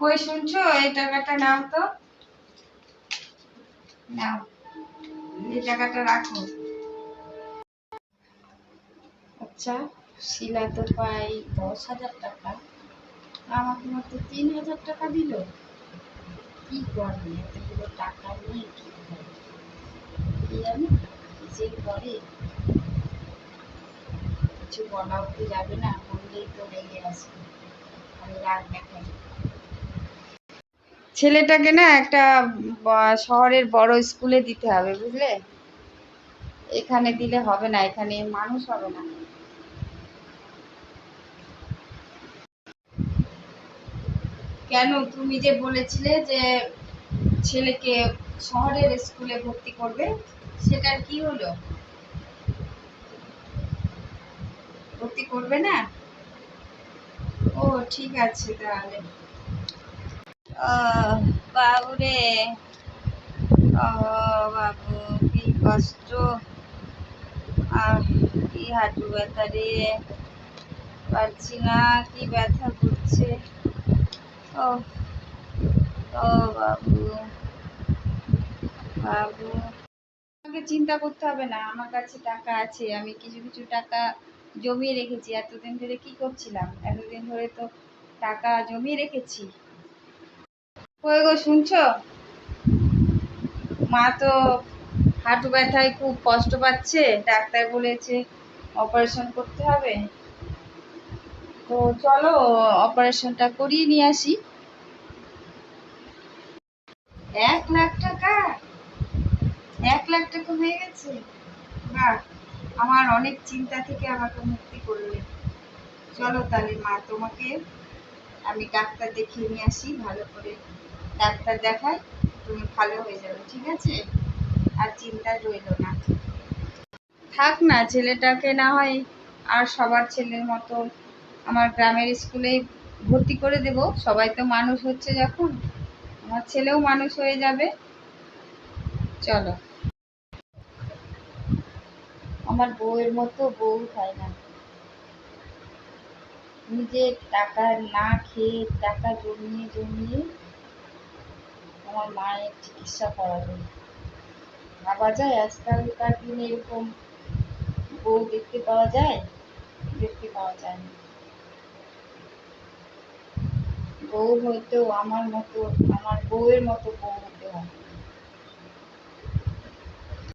কই শুনছো? এই টাকাটা নাও তো। নাও। এই টাকাটা রাখো। আচ্ছা শিলা তো পাই দশ হাজার টাকা। আমাকে মাত্র তিন হাজার টাকা দিল। কি করবে? এতগুলো টাকা নিয়ে কি করবে? জানি যে করে কিছু বলাও তো যাবে না? বললেই তো রেগে আসবে আমি রাগ দেখাই। ছেলেটাকে না একটা শহরের বড় স্কুলে দিতে হবে, বুঝলে? এখানে দিলে হবে না, এখানে মানুষ হবে না। কেন? তুমি যে বলেছিলে যে ছেলেকে শহরের স্কুলে ভর্তি করবে সেটার কি হলো? ভর্তি করবে না? ও ঠিক আছে তাহলে। আহ, বাবু কি কষ্ট। কি হাঁটু ব্যথা রে। পারছি না কি ব্যথা করছে। ও ও বাবু। বাবু। আমাকে চিন্তা করতে হবে না, আমার কাছে টাকা আছে, আমি কিছু কিছু টাকা জমিয়ে রেখেছি, এতদিন ধরে কি করছিলাম? এতদিন ধরে তো টাকা জমিয়ে রেখেছি। কই গো, শুনছো? মা তো হাঁটু ব্যথায় খুব কষ্ট পাচ্ছে, ডাক্তার বলেছে অপারেশন করতে হবে। তো চলো, অপারেশনটা করিয়ে নিয়ে আসি। এক লাখ টাকা? লাখ টাকা হয়ে গেছে। বাহ আমার অনেক চিন্তা থেকে আমাকে মুক্তি করলে। চলো তাহলে মা, তোমাকে আমি ডাক্তার দেখিয়ে নিয়ে আসি, ভালো করে ডাক্তার দেখাই, তুমি ভালো হয়ে যাবে, ঠিক আছে? আর চিন্তা রইল না। থাক না, ছেলেটাকে না হয় আর সবার ছেলের মতো আমার গ্রামের স্কুলেই ভর্তি করে দেব। সবাই তো মানুষ হচ্ছে যখন। আমার ছেলেও মানুষ হয়ে যাবে। চলো। আমার বউয়ের মতো বউ হয় না। নিজে টাকা না খেয়ে টাকা জমিয়ে জমিয়ে আমার মায়ের চিকিৎসা করাবে। ভাবা যায় আজকালকার দিনে এরকম বউ দেখতে পাওয়া যায়, দেখতে পাওয়া যায় না। বউ হয়তো আমার মতো, আমার বউয়ের মতো বউ হতে হয়।